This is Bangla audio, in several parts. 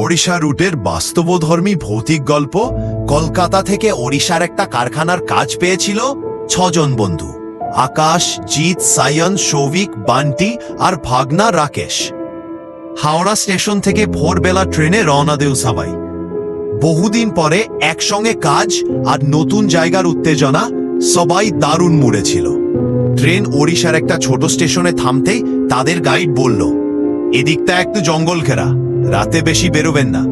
ওড়িশা রুটের বাস্তবধর্মী ভৌতিক গল্প কলকাতা থেকে ওড়িশার একটা কারখানার কাজ পেয়েছিল ছজন বন্ধু, আকাশ, জিৎ, সায়ন, সৌভিক, বান্টি আর ভাগনা রাকেশ। হাওড়া স্টেশন থেকে ভোরবেলা ট্রেনে রওনা দেউ সবাই। বহুদিন পরে একসঙ্গে কাজ আর নতুন জায়গার উত্তেজনা সবাই দারুণ মুড়ে ছিল। ট্রেন ওড়িশার একটা ছোট স্টেশনে থামতেই তাদের গাইড বলল, এদিকটা একটু জঙ্গল ঘেরা। রাতে বেশি বেরোবেন না।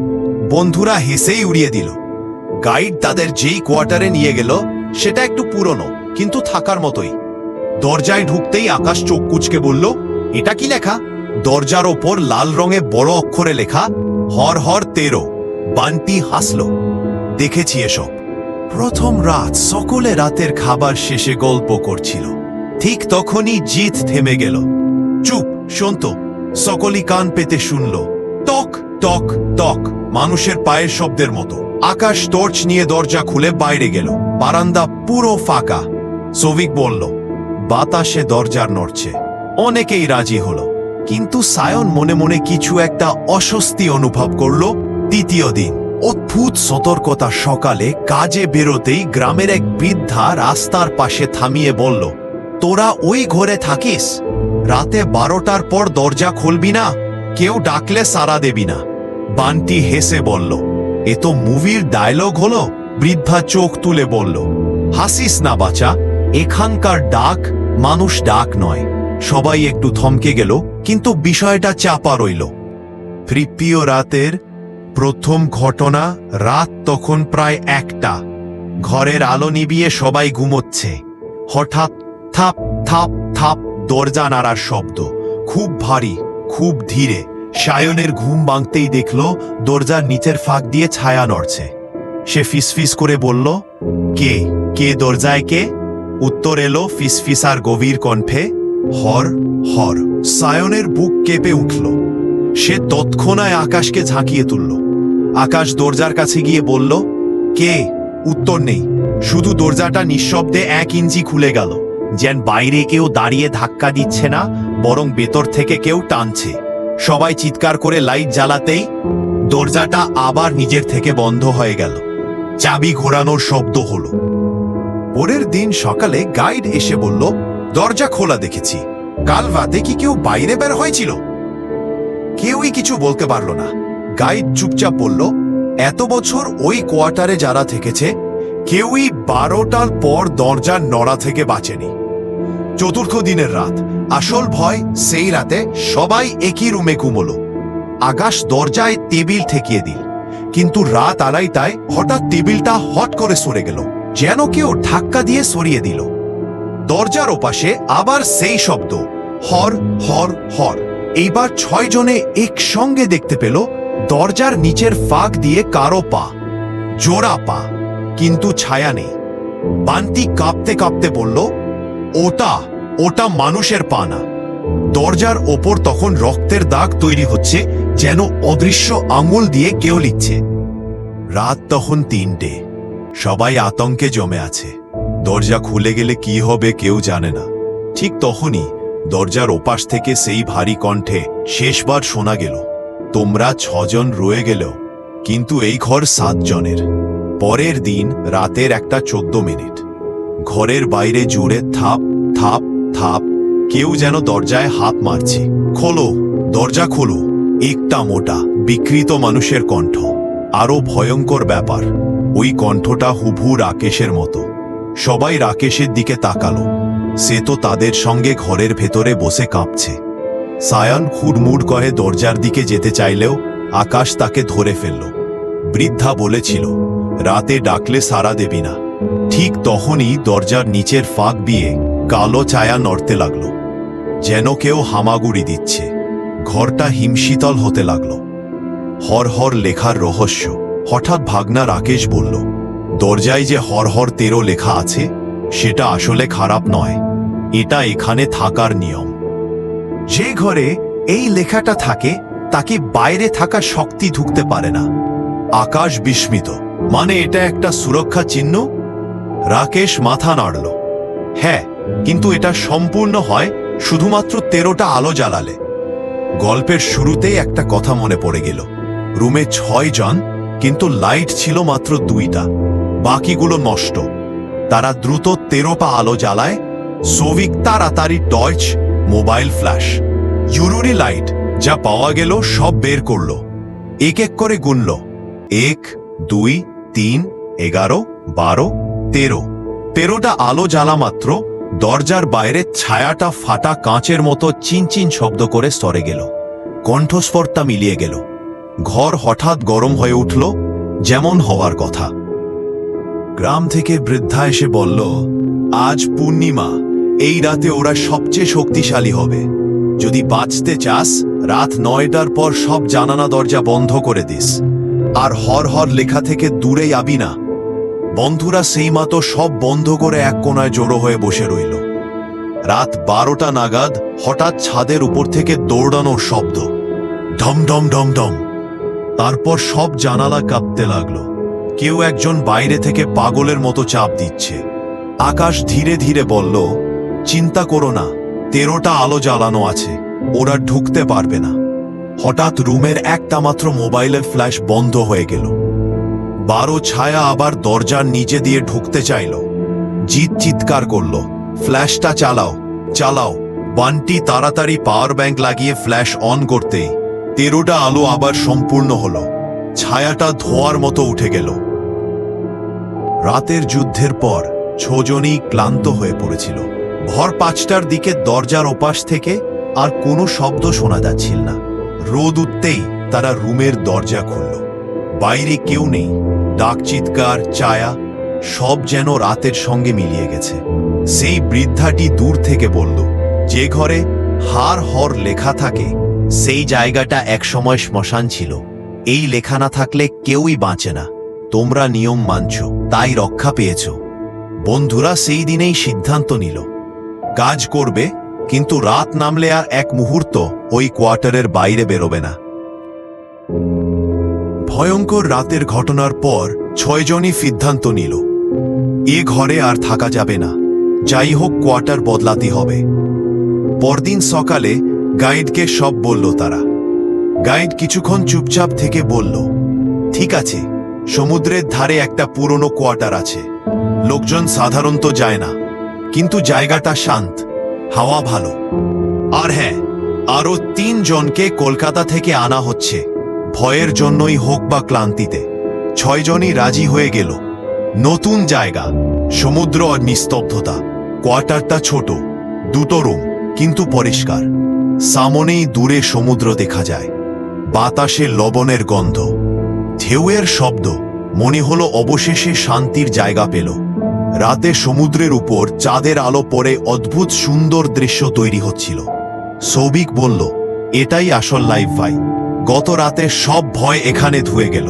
বন্ধুরা হেসেই উড়িয়ে দিল। গাইড তাদের যেই কোয়ার্টারে নিয়ে গেল, সেটা একটু পুরনো, কিন্তু থাকার মতোই। দরজায় ঢুকতেই আকাশ চোখ কুচকে বলল, এটা কি লেখা? দরজার ওপর লাল রঙে বড় অক্ষরে লেখা, হর হর তেরো। বান্টি হাসল। দেখেছি এসব। প্রথম রাত সকলে রাতের খাবার শেষে গল্প করছিল। ঠিক তখনই জিত থেমে গেল। চুপ শোনত সকলই কান পেতে শুনল। টক টক টক মানুষের পায়ের শব্দের মতো। আকাশ টর্চ নিয়ে দরজা খুলে বাইরে গেল। বারান্দা পুরো ফাঁকা। সৌভিক বলল, বাতাসে দরজার নড়ছে। অনেকেই রাজি হলো। কিন্তু সায়ন মনে মনে কিছু একটা অস্বস্তি অনুভব করল দ্বিতীয় দিন। অদ্ভুত সতর্কতা সকালে কাজে বেরোতেই গ্রামের এক বৃদ্ধা রাস্তার পাশে থামিয়ে বলল, তোরা ওই ঘরে থাকিস? রাতে বারোটার পর দরজা খুলবি না? কেউ ডাকলে সারা দেবি না। বান্টি হেসে বলল, এ তো মুভির ডায়লগ হলো? বৃদ্ধা চোখ তুলে বলল, হাসিস না বাচা এখানকার ডাক মানুষ ডাক নয়। সবাই একটু থমকে গেল, কিন্তু বিষয়টা চাপা রইল। তৃতীয় রাতের প্রথম ঘটনা রাত তখন প্রায় একটা। ঘরের আলো নিবিয়ে সবাই ঘুমোচ্ছে। হঠাৎ থাপ থাপ থাপ দরজা নাড়ার শব্দ। খুব ভারী। খুব ধীরে, সায়নের ঘুম ভাঙতেই দেখল দরজার নিচের ফাঁক দিয়ে ছায়া নড়ছে। সে ফিসফিস করে বলল, কে? কে দরজায় কে? উত্তর এলো ফিসফিসার গভীর কণ্ঠে, হর হর। সায়নের বুক কেঁপে উঠল। সে তৎক্ষণায় আকাশকে ঝাঁকিয়ে তুলল। আকাশ দরজার কাছে গিয়ে বলল, কে? উত্তর নেই। শুধু দরজাটা নিঃশব্দে এক ইঞ্চি খুলে গেল। যেন বাইরে কেউ দাঁড়িয়ে ধাক্কা দিচ্ছে না বরং ভেতর থেকে কেউ টানছে। সবাই চিৎকার করে লাইট জ্বালাতেই দরজাটা আবার নিজের থেকে বন্ধ হয়ে গেল। চাবি ঘোরানোর শব্দ হলো। পরের দিন সকালে গাইড এসে বলল, দরজা খোলা দেখেছি। কাল রাতে কি কেউ বাইরে বের হয়েছিল? কেউই কিছু বলতে পারল না। গাইড চুপচাপ বলল, এত বছর ওই কোয়ার্টারে যারা থেকেছে, কেউই বারোটার পর দরজার নড়া থেকে বাঁচেনি। চতুর্থ দিনের রাত আসল ভয় সেই রাতে সবাই একই রুমে ঘুমলো। আকাশ দরজায় টেবিল ঠেকিয়ে দিল। কিন্তু রাত আড়াইটায় হঠাৎ টেবিলটা হট করে সরে গেল, যেন কেউ ধাক্কা দিয়ে সরিয়ে দিল। দরজার ওপাশে আবার সেই শব্দ, হর হর হর। এইবার ছয় জনে একসঙ্গে দেখতে পেল দরজার নিচের ফাঁক দিয়ে কারও পা, জোড়া পা, কিন্তু ছায়া নেই। বান্তি কাঁপতে কাঁপতে বলল, ওটা ওটা মানুষের পা না। দরজার ওপর তখন রক্তের দাগ তৈরি হচ্ছে, যেন অদৃশ্য আঙুল দিয়ে কেউ লিখছে। রাত তখন তিনটে। সবাই আতঙ্কে জমে আছে। দরজা খুলে গেলে কি হবে কেউ জানে না। ঠিক তখনই দরজার ওপাশ থেকে সেই ভারী কণ্ঠে শেষবার শোনা গেল, তোমরা ছজন রয়ে গেলেও, কিন্তু এই ঘর সাতজনের। পরের দিন রাতের একটা চোদ্দ মিনিট। ঘরের বাইরে জুড়ে থাপ থাপ থাপ কেউ যেন দরজায় হাত মারছে। খোলো, দরজা খোলো। একটা মোটা, বিকৃত মানুষের কণ্ঠ। আরও ভয়ঙ্কর ব্যাপার, ওই কণ্ঠটা হুভু রাকেশের মতো। সবাই রাকেশের দিকে তাকালো। সে তো তাদের সঙ্গে ঘরের ভেতরে বসে কাঁপছে। সায়ান হুড়মুড় করে দরজার দিকে যেতে চাইলেও আকাশ তাকে ধরে ফেলল। বৃদ্ধা বলেছিল, রাতে ডাকলে সারা দেবি না। ঠিক তখনই দরজার নিচের ফাঁক দিয়ে কালো ছায়া নড়তে লাগল। যেন কেউ হামাগুড়ি দিচ্ছে। ঘরটা হিমশীতল হতে লাগল। হর হর লেখার রহস্য। হঠাৎ ভাগনা রাকেশ বলল, দরজায় যে হর হর তেরো লেখা আছে, সেটা আসলে খারাপ নয়। এটা এখানে থাকার নিয়ম। যে ঘরে এই লেখাটা থাকে, তাকে বাইরে থাকা শক্তি ঢুকতে পারে না। আকাশ বিস্মিত। মানে এটা একটা সুরক্ষা চিহ্ন? রাকেশ মাথা নাড়ল হ্যাঁ কিন্তু এটা সম্পূর্ণ হয় শুধুমাত্র তেরোটা আলো জ্বালালে। গল্পের শুরুতেই একটা কথা মনে পড়ে গেল। রুমে ছয় জন, কিন্তু লাইট ছিল মাত্র দুইটা। বাকিগুলো নষ্ট। তারা দ্রুত তেরোপা আলো জ্বালায়। সোভিক তাড়াতাড়ি টর্চ, মোবাইল ফ্ল্যাশ ইউরুরি লাইট যা পাওয়া গেল সব বের করল। এক এক করে গুনল। এক, দুই, তিন, এগারো, বারো, তেরো। তেরোটা আলো জ্বালা মাত্র দরজার বাইরে ছায়াটা ফাটা কাঁচের মতো চিনচিন শব্দ করে স্তরে গেল। কণ্ঠস্বরটা মিলিয়ে গেল। ঘর হঠাৎ গরম হয়ে উঠল, যেমন হওয়ার কথা। গ্রাম থেকে বৃদ্ধা এসে বলল, আজ পূর্ণিমা, এই রাতে ওরা সবচেয়ে শক্তিশালী হবে। যদি বাঁচতে চাস, রাত নয়টার পর সব জানানা দরজা বন্ধ করে দিস। আর হর হর লেখা থেকে দূরে যাবি না। বন্ধুরা সেই মাতো সব বন্ধ করে এক কোনায় জড়ো হয়ে বসে রইল। রাত বারোটা নাগাদ হঠাৎ ছাদের উপর থেকে দৌড়ানোর শব্দ। ঢম ঢম ঢম ঢম। তারপর সব জানালা কাঁপতে লাগল। কেউ একজন বাইরে থেকে পাগলের মতো চাপ দিচ্ছে। আকাশ ধীরে ধীরে বলল, চিন্তা করো না, তেরোটা আলো জ্বালানো আছে, ওরা ঢুকতে পারবে না। হঠাৎ রুমের একটা মাত্র মোবাইলের ফ্ল্যাশ বন্ধ হয়ে গেল। বারো ছায়া আবার দরজার নিচে দিয়ে ঢুকতে চাইল। জিত চিৎকার করল, ফ্ল্যাশটা চালাও চালাও। বান্টি তাড়াতাড়ি পাওয়ার ব্যাংক লাগিয়ে ফ্ল্যাশ অন করতেই তেরোটা আলো আবার সম্পূর্ণ হল। ছায়াটা ধোয়ার মতো উঠে গেল। রাতের যুদ্ধের পর ছজনই ক্লান্ত হয়ে পড়েছিল। ভর পাঁচটার দিকে দরজার ওপাশ থেকে আর কোনো শব্দ শোনা যাচ্ছিল না। রোদ উঠতেই তারা রুমের দরজা খুলল। বাইরে কেউ নেই। ডাক চিৎকার ছায়া সব যেন রাতের সঙ্গে মিলিয়ে গেছে। সেই বৃদ্ধাটি দূর থেকে বলল, যে ঘরে হার হর লেখা থাকে, সেই জায়গাটা একসময় শ্মশান ছিল। এই লেখা না থাকলে কেউই বাঁচে না। তোমরা নিয়ম মানছ, তাই রক্ষা পেয়েছ। বন্ধুরা সেই দিনেই সিদ্ধান্ত নিল। কাজ করবে, কিন্তু রাত নামলে আর এক মুহূর্ত ওই কোয়ার্টারের বাইরে বেরোবে না। ভয়ঙ্কর রাতের ঘটনার পর ছয়জনই সিদ্ধান্ত নিল। এ ঘরে আর থাকা যাবে না। যাই হোক, কোয়ার্টার বদলাতে হবে। পরদিন সকালে গাইডকে সব বলল তারা। গাইড কিছুক্ষণ চুপচাপ থেকে বলল, ঠিক আছে, সমুদ্রের ধারে একটা পুরনো কোয়ার্টার আছে। লোকজন সাধারণত যায় না, কিন্তু জায়গাটা শান্ত, হাওয়া ভালো। আর হ্যাঁ আরও তিন জনকে কলকাতা থেকে আনা হচ্ছে। ভয়ের জন্যই হোক বা ক্লান্তিতে, ছয়জনই রাজি হয়ে গেল। নতুন জায়গা, সমুদ্র আর নিস্তব্ধতা, কোয়ার্টারটা ছোট, দুটো রুম, কিন্তু পরিষ্কার। সামনেই দূরে সমুদ্র দেখা যায়। বাতাসে লবণের গন্ধ। ঢেউয়ের শব্দ, মনে হলো অবশেষে শান্তির জায়গা পেল। রাতে সমুদ্রের উপর চাঁদের আলো পড়ে অদ্ভুত সুন্দর দৃশ্য তৈরি হচ্ছিল। সৌভিক বলল, এটাই আসল লাইফ ভাই। গত রাতে সব ভয় এখানে ধুয়ে গেল।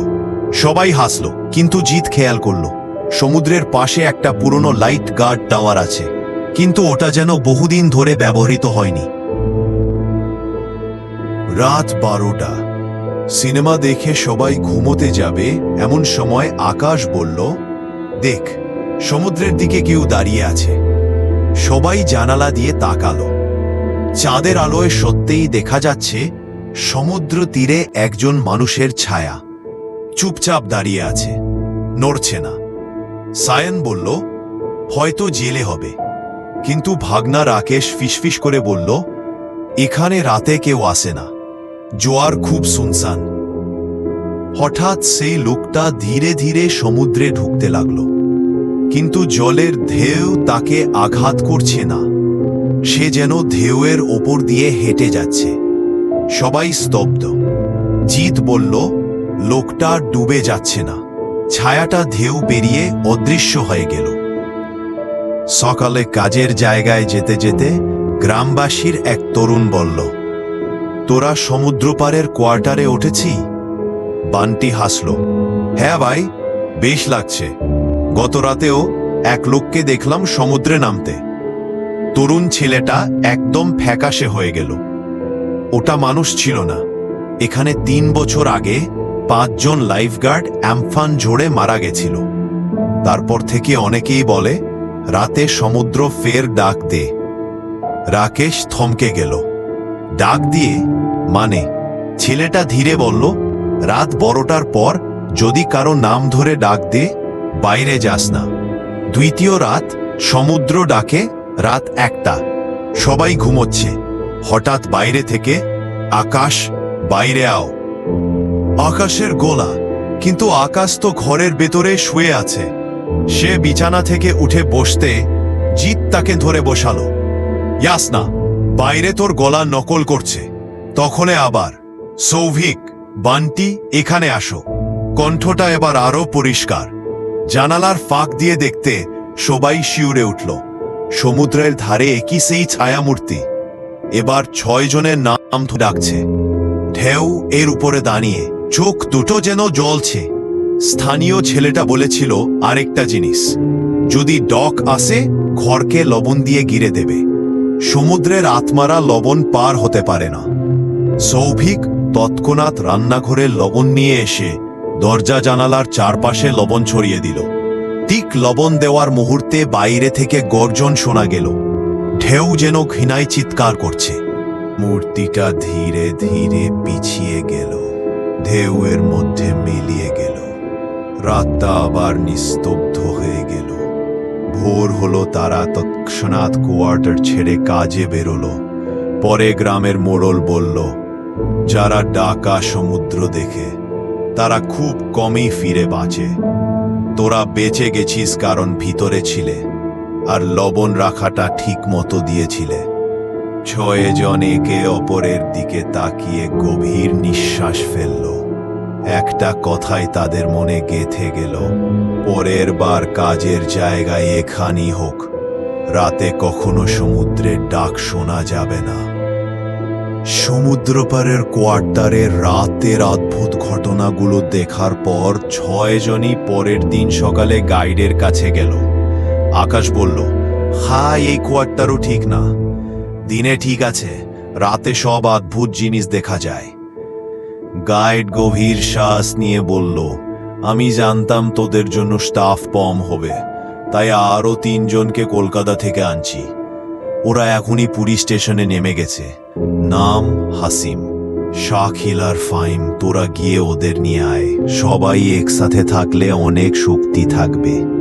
সবাই হাসল, কিন্তু জিত খেয়াল করল, সমুদ্রের পাশে একটা পুরনো লাইট গার্ড টাওয়ার আছে, কিন্তু ওটা যেন বহুদিন ধরে ব্যবহৃত হয়নি। রাত বারোটা। সিনেমা দেখে সবাই ঘুমোতে যাবে, এমন সময় আকাশ বলল, দেখ, সমুদ্রের দিকে কেউ দাঁড়িয়ে আছে। সবাই জানালা দিয়ে তাকালো। চাঁদের আলোয় সত্যিই দেখা যাচ্ছে সমুদ্র তীরে একজন মানুষের ছায়া। চুপচাপ দাঁড়িয়ে আছে। নড়ছে না। সায়ন বলল, হয়তো জেলে হবে। কিন্তু ভাগনা রাকেশ ফিসফিস করে বলল, এখানে রাতে কেউ আসে না। জোয়ার খুব শুনসান হঠাৎ সেই লোকটা ধীরে ধীরে সমুদ্রে ঢুকতে লাগল। কিন্তু জলের ঢেউ তাকে আঘাত করছে না। সে যেন ঢেউয়ের ওপর দিয়ে হেঁটে যাচ্ছে। সবাই স্তব্ধ। জিত বলল, লোকটা ডুবে যাচ্ছে না। ছায়াটা ঢেউ পেরিয়ে অদৃশ্য হয়ে গেল। সকালে কাজের জায়গায় যেতে যেতে গ্রামবাসীর এক তরুণ বলল, তোরা সমুদ্রপাড়ের কোয়ার্টারে উঠেছি? বান্টি হাসল হ্যাঁ ভাই, বেশ লাগছে। গত রাতেও এক লোককে দেখলাম সমুদ্রে নামতে। তরুণ ছেলেটা একদম ফ্যাকাশে হয়ে গেল। ওটা মানুষ ছিল না। এখানে তিন বছর আগে পাঁচজন লাইফগার্ড অ্যাম্ফান ঝোড়ে মারা গেছিল। তারপর থেকে অনেকেই বলে, রাতে সমুদ্র ফের ডাক দে। রাকেশ থমকে গেল। ডাক দিয়ে মানে? ছেলেটা ধীরে বলল, রাত বড়টার পর যদি কারও নাম ধরে ডাক দে, বাইরে যাস না। দ্বিতীয় রাত সমুদ্র ডাকে রাত একটা। সবাই ঘুমোচ্ছে। হঠাৎ বাইরে থেকে আকাশ বাইরে আও। আকাশের গোলা, কিন্তু আকাশ তো ঘরের ভেতরে শুয়ে আছে। সে বিছানা থেকে উঠে বসতে জিত তাকে ধরে বসালো। ইয়াস না বাইরে তোর গলা নকল করছে। তখনে আবার, সৌভিক, বান্টি, এখানে আসো। কণ্ঠটা এবার আরও পরিষ্কার। জানালার ফাঁক দিয়ে দেখতে সবাই শিউরে উঠল। সমুদ্রের ধারে একই সেই ছায়ামূর্তি। এবার ছয় জনের নাম ডাকছে। ঢেউ এর উপরে দাঁড়িয়ে, চোখ দুটো যেন জ্বলছে। স্থানীয় ছেলেটা বলেছিল আরেকটা জিনিস। যদি ডক আসে, ঘরকে লবণ দিয়ে গিরে দেবে। সমুদ্রের আত্মারা লবণ পার হতে পারে না। সৌভিক তৎক্ষণাৎ রান্নাঘরে লবণ নিয়ে এসে দরজা জানালার চারপাশে লবণ ছড়িয়ে দিল। ঠিক লবণ দেওয়ার মুহূর্তে বাইরে থেকে গর্জন শোনা গেল। ঢেউ যেন ঘৃণায় চিৎকার করছে। মূর্তিটা ধীরে ধীরে পিছিয়ে গেল। ঢেউয়ের মধ্যে মিলিয়ে গেল। রাতটা আবার নিস্তব্ধ হয়ে গেল। ভোর হলো, তারা তৎক্ষণাৎ কোয়ার্টার ছেড়ে কাজে বেরোলো। পরে গ্রামের মোড়ল বলল, যারা ডাকা সমুদ্র দেখে, তারা খুব কমই ফিরে বাঁচে। তোরা বেঁচে গেছিস কারণ ভিতরে ছিলে। আর লবণ রাখাটা ঠিক মতো দিয়েছিলে। ছয় জন একে অপরের দিকে তাকিয়ে গভীর নিঃশ্বাস ফেলল। একটা কথাই তাদের মনে গেথে গেল, পরের বার কাজের জায়গায় এখানই হোক, রাতে কখনো সমুদ্রের ডাক শোনা যাবে না। সমুদ্রপাড়ের কোয়ার্টারের রাতের অদ্ভুত ঘটনাগুলো দেখার পর ছয়জনই পরের দিন সকালে গাইডের কাছে গেল। আকাশ বলল হ্যাঁ এই কোয়ার্টারও ঠিক না। দিনে ঠিক আছে, রাতে সব অদ্ভুত জিনিস দেখা যায়। গাইড গভীর শ্বাস নিয়ে বলল, আমি জানতাম তোদের জন্য স্টাফ কম হবে, তাই আরও তিনজনকে কলকাতা থেকে আনছি। ওরা এখনই পুরী স্টেশনে নেমে গেছে। নাম হাসিম। শাকিল আর ফাইম, তোরা গিয়ে ওদের নিয়ে আয়। সবাই একসাথে থাকলে অনেক শক্তি থাকবে।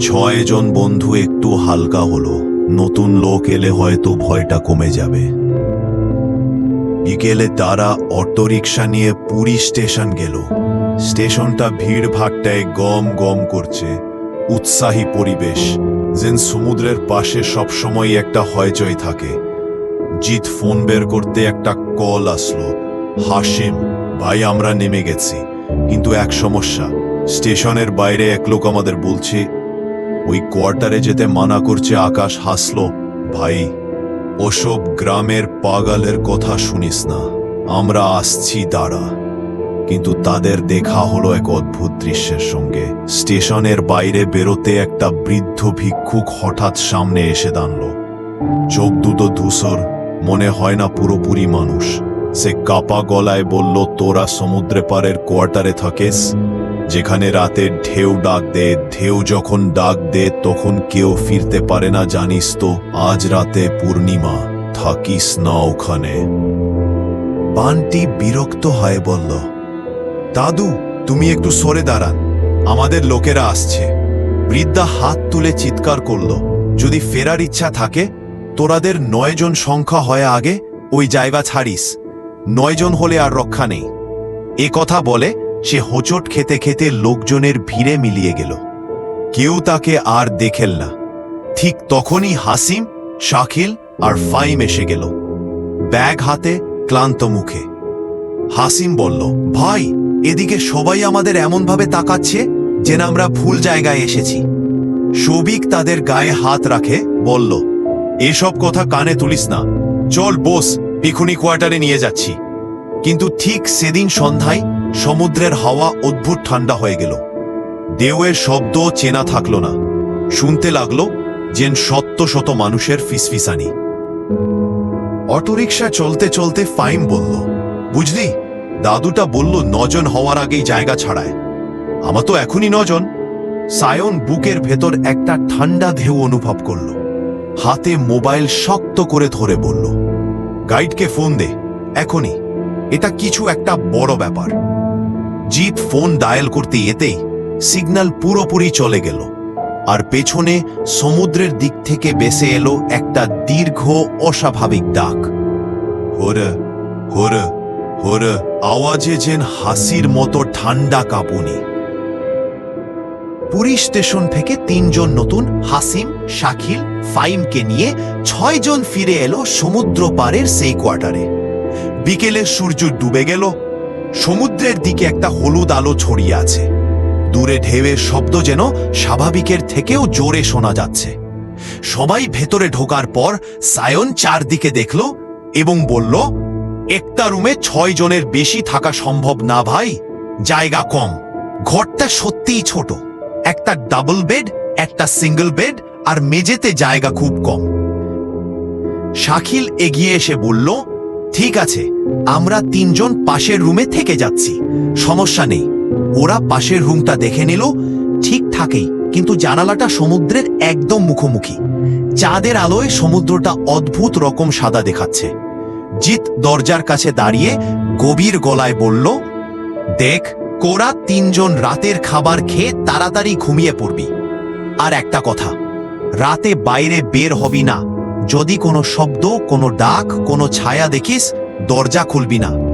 ছয়জন বন্ধু একটু হালকা হলো। নতুন লোক এলে হয়তো ভয়টা কমে যাবে। বিকেলে তারা অটোরিকশা নিয়ে পুরী স্টেশন গেল। স্টেশনটা ভিড় ভাট্টায় গম গম করছে। উৎসাহী পরিবেশ, যেন সমুদ্রের পাশে সবসময় একটা হয়চয় থাকে। জিৎ ফোন বের করতে একটা কল আসলো। হাসিম ভাই, আমরা নেমে গেছি। কিন্তু এক সমস্যা, স্টেশনের বাইরে এক লোক আমাদের বলছে ওই কোয়ার্টারে যেতে মানা করছে আকাশ হাসলো, ভাই, ওসব গ্রামের পাগালের কথা শুনিস না, আমরা আসছি দাঁড়া। কিন্তু তাদের দেখা হলো এক অদ্ভুত দৃশ্যের সঙ্গে। স্টেশনের বাইরে বেরোতে একটা বৃদ্ধ ভিক্ষুক হঠাৎ সামনে এসে দাঁড়ল। চোখ দুটো ধূসর, মনে হয় না পুরোপুরি মানুষ। সে কাপা গলায় বলল, তোরা সমুদ্রে পারের কোয়ার্টারে থাকিস? যেখানে রাতে ঢেউ ডাক দে, ঢেউ যখন ডাক দে, তখন কেউ ফিরতে পারে না, জানিস তো? আজ রাতে পূর্ণিমা, থাকিস না ওখানে। বানটি বিরক্ত হয়ে বলল, দাদু, তুমি একটু সরে দাঁড়ান। আমাদের লোকেরা আসছে। বৃদ্ধা হাত তুলে চিৎকার করল, যদি ফেরার ইচ্ছা থাকে, তোরাদের নয়জন সংখ্যা হয় আগে ওই জায়গা ছাড়িস। নয়জন হলে আর রক্ষা নেই। এ কথা বলে সে হোঁচট খেতে খেতে লোকজনের ভিড়ে মিলিয়ে গেল। কেউ তাকে আর দেখেল না। ঠিক তখনই হাসিম, শাকিল আর ফাইম এসে গেল। ব্যাগ হাতে, ক্লান্ত মুখে। হাসিম বলল, ভাই, এদিকে সবাই আমাদের এমনভাবে তাকাচ্ছে যেন আমরা ভুল জায়গায় এসেছি। সবিক তাদের গায়ে হাত রাখে, বলল, এসব কথা কানে তুলিস না। চল বোস, পিখুনি কোয়ার্টারে নিয়ে যাচ্ছি। কিন্তু ঠিক সেদিন সন্ধ্যায় সমুদ্রের হাওয়া অদ্ভুত ঠান্ডা হয়ে গেল। দেওয়ের শব্দ চেনা থাকল না। শুনতে লাগল যেন শত শত মানুষের ফিসফিসানি। অটোরিকশা চলতে চলতে ফাইম বলল, বুঝলি, দাদুটা বলল নজন হওয়ার আগেই জায়গা ছাড়ায়। আমার তো এখনই নজন। সায়ন বুকের ভেতর একটা ঠান্ডা ঢেউ অনুভব করল। হাতে মোবাইল শক্ত করে ধরে বলল, গাইডকে ফোন দে, এখনই। এটা কিছু একটা বড় ব্যাপার। জিৎ ফোন ডায়াল করতে এতেই সিগন্যাল পুরোপুরি চলে গেল। আর পেছনে সমুদ্রের দিক থেকে বেসে এলো একটা দীর্ঘ, অস্বাভাবিক ডাক। হোর, হরে হরে, আওয়াজে যেন হাসির মতো ঠান্ডা কাঁপুনি। পুরী স্টেশন থেকে তিনজন নতুন, হাসিম, শাকিল, ফাইমকে নিয়ে ছয়জন ফিরে এলো সমুদ্র পাড়ের সেই কোয়ার্টারে। বিকেলে সূর্য ডুবে গেল সমুদ্রের দিকে একটা হলুদ আলো ছড়িয়ে আছে। দূরে ঢেউয়ের শব্দ যেন স্বাভাবিকের থেকেও জোরে শোনা যাচ্ছে। সবাই ভেতরে ঢোকার পর সায়ন চারদিকে দেখল এবং বলল, একটা রুমে ছয় জনের বেশি থাকা সম্ভব না ভাই, জায়গা কম। ঘরটা সত্যিই ছোট। একটা ডাবল বেড, একটা সিঙ্গেল বেড আর মেঝেতে জায়গা খুব কম। শাকিল এগিয়ে এসে বলল ঠিক আছে, আমরা তিনজন পাশের রুমে থেকে যাচ্ছি, সমস্যা নেই। ওরা পাশের রুমটা দেখে নিল, ঠিক থাকেই, কিন্তু জানালাটা সমুদ্রের একদম মুখোমুখি। চাঁদের আলোয় সমুদ্রটা অদ্ভুত রকম সাদা দেখাচ্ছে। জিত দরজার কাছে দাঁড়িয়ে গভীর গলায় বলল, দেখ, কোরা তিনজন রাতের খাবার খেয়ে তাড়াতাড়ি ঘুমিয়ে পড়বি। আর একটা কথা, রাতে বাইরে বের হবি না। যদি কোনো শব্দ কোনো ডাক কোনো ছায়া দেখিস দরজা খুলবি না।